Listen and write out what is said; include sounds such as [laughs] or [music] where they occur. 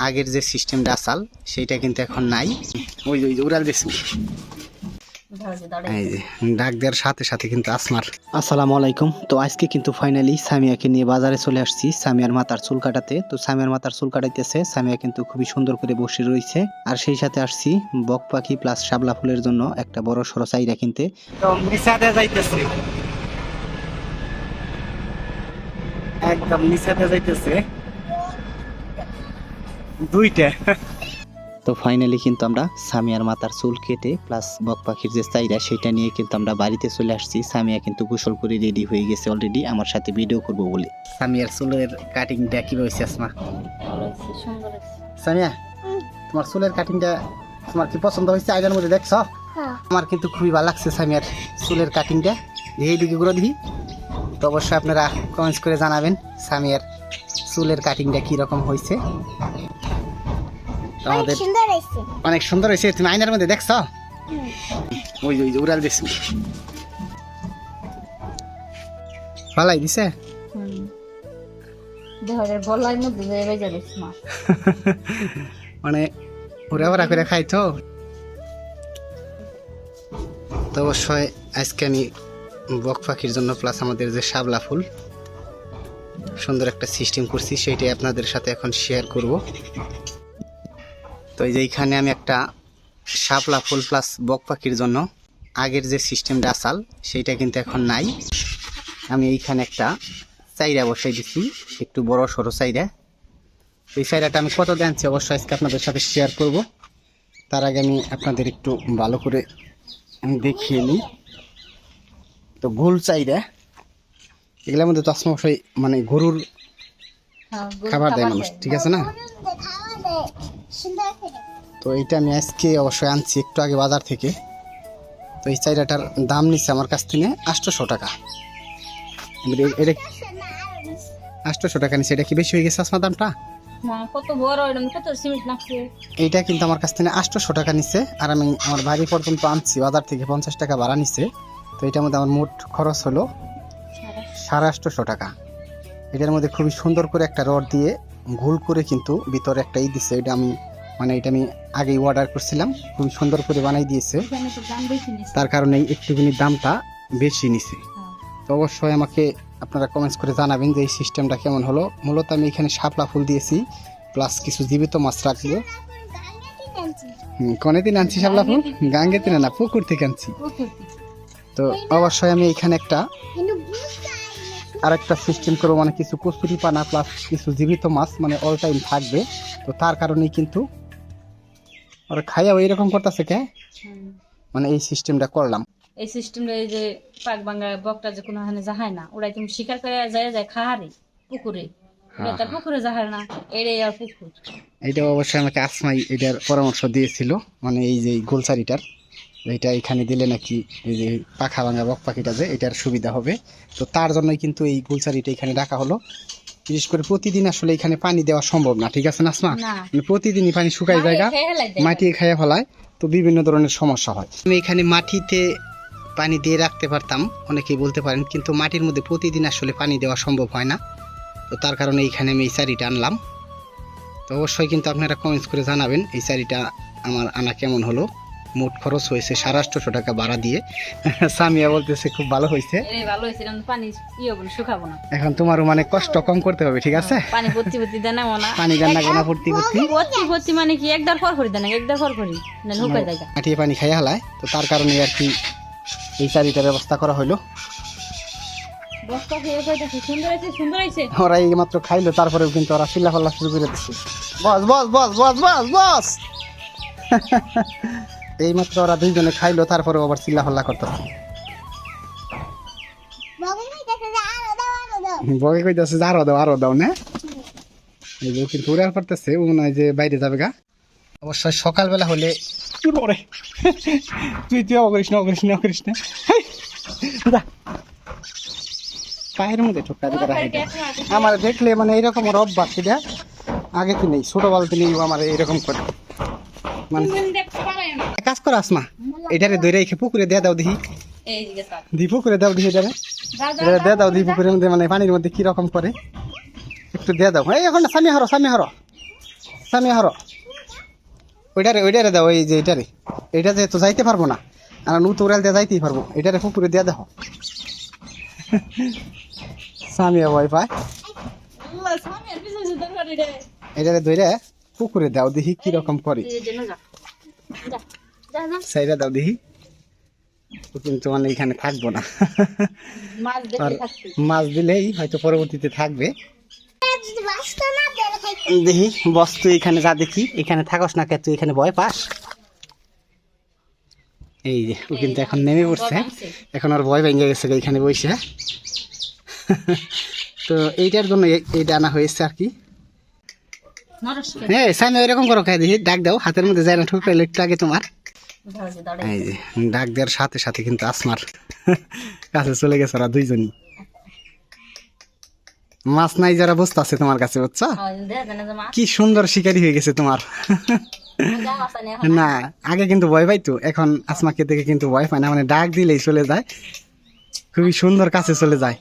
আগের যে সিস্টেমটা আসাল সেইটা কিন্তু এখন নাই। ওই যে- ওই যে উড়াল এই যে ডাক দেওয়ার সাথে সাথে কিন্তু আসমার। আসসালামু আলাইকুম। তো আজকে কিন্তু ফাইনালি সামিয়াকে নিয়ে বাজারে চলে আসছি সামিয়ার মাথার চুল কাটাতে। তো সামিয়ার মাথার চুল কাটাইতেছে সামিয়া কিন্তু খুবই সুন্দর করে বসে রয়েছে। আর সেই সাথে আসছি বক পাখি প্লাস শাপলা ফুলের জন্য একটা বড় সড়ো চাহিদা কিনতে। তো যাইতেছে। একদম নিচাতে যাইতেছে। দুইটা। তো ফাইনালি কিন্তু আমরা সামিয়ার মাথার চুল কেটে প্লাস বক পাখির যে চাইরা সেটা নিয়ে কিন্তু আমরা বাড়িতে চলে আসছি। সামিয়া কিন্তু গোসল করে রেডি হয়ে গেছে অলরেডি আমার সাথে ভিডিও করব বলে। সামিয়ার চুলের কাটিংটা কি হয়েছে আসমা? সামিয়া তোমার চুলের কাটিংটা তোমার কি পছন্দ হয়েছে? আইডার মধ্যে দেখছ? আমার কিন্তু খুবই ভালো লাগছে সামিয়ার চুলের কাটিংটা এই দিকে গুলো দিই তো অবশ্যই আপনারা কমেন্টস করে জানাবেন সামিয়ার চুলের কাটিংটা কি রকম হয়েছে। আমাদের অনেক সুন্দর হয়েছে। তুমি আয়নার মধ্যে দেখছ? ওই ওই উড়াল দিস ফালাই দিছে? [laughs] মানে ওরা ওরা করে খাই তো তো অবশ্যই আজকে আমি বক পাখির জন্য প্লাস আমাদের যে শাপলা ফুল সুন্দর একটা সিস্টেম করছি সেইটাই আপনাদের সাথে এখন শেয়ার করব। তো এই যে এইখানে আমি একটা শাপলা ফুল প্লাস বক পাখির জন্য আগের যে সিস্টেমটা আসাল সেইটা কিন্তু এখন নাই। আমি এইখানে একটা চাইরা বসাই দিছি একটু বড় সড়ো চাইরা। এই চাইরাটা আমি কত জানছি অবশ্যই আজকে আপনাদের সাথে শেয়ার করব। তার আগে আমি আপনাদের একটু ভালো করে আমি দেখিয়ে নিই। তো গোল চাইরা এগুলোর মধ্যে তো আসমা মানে গরুর খাবার দেয় মানুষ ঠিক আছে না? তো এইটা আমি আজকে অবশ্যই আনছি একটু আগে বাজার থেকে। তো এই চাইরাটার দাম নিচ্ছে আমার কাছ থেকে আটশোশো টাকা। এটা আটশোশো টাকা নিচ্ছে এটা কি বেশি হয়ে গেছে আসমা দামটা? এইটা কিন্তু আমার কাছ থেকে আটশোশো টাকা নিচ্ছে আর আমি আমার বাড়ি পর্যন্ত আনছি বাজার থেকে পঞ্চাশ টাকা ভাড়া নিচ্ছে। তো এটার মধ্যে আমার মোট খরচ হলো সাড়ে আটশোশো টাকা। এটার মধ্যে খুবই সুন্দর করে একটা রড দিয়ে গোল করে কিন্তু ভিতরে একটা ই দিছে এটা আমি মানে এটা আমি আগেই অর্ডার করছিলাম খুবই সুন্দর করে বানাই দিয়েছে। তার কারণে একটুখানি দামটা বেশি নিছে। তো অবশ্যই আমাকে আপনারা কমেন্টস করে জানাবেন যে এই সিস্টেমটা কেমন হলো। মূলত আমি এখানে শাপলা ফুল দিয়েছি প্লাস কিছু জীবিত মাছ রাখব। হুম, কোনে দিন আনছি শাপলা ফুল? গাঙ্গে দিনে না পুকুর থেকে আনছি। তো অবশ্যই আমি এখানে একটা আর একটা সিস্টেম করব মানে কিছু কচুরি পানা প্লাস কিছু জীবিত মাছ মানে অল টাইম থাকবে। তো তার কারণেই কিন্তু ওরা খাইয়া এইরকম করতেছে কে? মানে এই সিস্টেমটা করলাম। এই সিস্টেমটা এই যে পাক বাঙ্গা বকটা যে কোনো হানে যাহায় না ওরা তুমি শিকার করে যায় যায় খাহারে পুকুরে। ওরা তার পুকুরে যাহার না এড়ে আর পুকুর। এইটা অবশ্যই আমাকে আসমাই এটার পরামর্শ দিয়েছিল মানে এই যে এই এইটা এখানে দিলে নাকি এই যে পাখা ভাঙা বক পাখিটা যে এটার সুবিধা হবে। তো তার জন্যই কিন্তু এই গোলসারিটা এখানে রাখা হলো। বিশেষ করে প্রতিদিন আসলে এখানে পানি দেওয়া সম্ভব না ঠিক আছে না আসমা না। মানে প্রতিদিনই পানি শুকাই জায়গা মাটি খাইয়া ফেলায় তো বিভিন্ন ধরনের সমস্যা হয়। আমি এখানে মাটিতে পানি দিয়ে রাখতে পারতাম অনেকেই বলতে পারেন কিন্তু মাটির মধ্যে প্রতিদিন আসলে পানি দেওয়া সম্ভব হয় না। তো তার কারণে এইখানে আমি এই চারিটা আনলাম। তো অবশ্যই কিন্তু আপনারা কমেন্টস করে জানাবেন এই চারিটা আমার আনা কেমন হলো। মোট খরচ হয়েছে সাড়ে আটশোশো টাকা ভাড়া দিয়ে। [laughs] সামিয়া বলতেছে খুব ভালো হয়েছে। ভালো হয়েছে পানি ইয়ে শুকাবো না। এখন তোমারও মানে কষ্ট কম করতে হবে ঠিক আছে? পানি ভর্তি ভর্তি মনা পানি রান্না গোনা ভর্তি ভর্তি। ভর্তি ভর্তি মানে কি একদার ফর করি দেয় না একদার ফর করি না হুকাই জায়গা মাটিয়ে পানি খাইয়া হালায়। তো তার কারণে আর কি এই চারিটার ব্যবস্থা করা হইল। ওরা এই মাত্র খাইলো তারপরেও কিন্তু ওরা চিল্লা শুরু করে দিচ্ছে বস বস বস বস বস বস। [laughs] এই মাত্র ওরা দুইজনে খাইলো তারপরে আবার চিল্লা ফাল্লা করতেছে বগে কইতেছে যে আরও দাও আরও দাও। না? এই যে কিন্তু উড়াল পারতেছে ও নয় যে বাইরে যাবে গা। অবশ্যই সকালবেলা হলে ওরে, তুই তুই অকরিস না অকরিস না অকরিস না। হেই, যা। পায়ের মধ্যে ঠোকা দিবে রাখি আমার দেখলে মানে এরকম ওর অভ্যাস সেটা আগে তো নেই? ছোটবেলাতে নেই আমার এরকম করে। মানে কাজ করো আসমা এটারে ধরে রেখে পুকুরে দিয়ে দাও দেখি। এই দি পুকুরে দাও দেখি এটারে। দিয়ে দাও দি পুকুরের মধ্যে মানে পানির মধ্যে কি রকম করে। একটু দিয়ে দাও। এই এখন সামনে হরো সামনে হরো। সামি হর। ওইটারে ওইটারে দাও ওই যে এটারে। এটা যে তো যাইতে পারব না আর নূত উড়াল দিয়ে যাইতেই পারব। এটারে পুকুরে দিয়ে দেখো সামিয়া ভয় পায়। স্বামী এটারে ধরে পুকুরে দাও দেখি কীরকম করে। সাইডে দাও ও কিন্তু মানে এখানে থাকব না। মাছ দিলেই হয়তো পরবর্তীতে থাকবে। দেখি বস তুই এখানে যা দেখি। এখানে থাকস না কে তুই এখানে ভয় পাস? এই যে ও কিন্তু এখন নেমে পড়ছে। এখন আর ভয় ভেঙে গেছে এখানে বসে। তো এইটার জন্য এইটা আনা হয়েছে আর কি। হ্যাঁ সামনে এরকম করো খাই দেখি। ডাক দাও হাতের মধ্যে যায় না ঠুকরাইলে একটু আগে তোমার। এই যে ডাক দেওয়ার সাথে সাথে কিন্তু আসমার কাছে চলে গেছে ওরা দুইজনই। মাছ নাই যারা বসতে আছে তোমার কাছে বুঝছ? কি সুন্দর শিকারি হয়ে গেছে তোমার। না আগে কিন্তু ভয় পাইতো এখন আসমাকে দেখে কিন্তু ভয় পায় না মানে ডাক দিলেই চলে যায়। খুবই সুন্দর কাছে চলে যায়।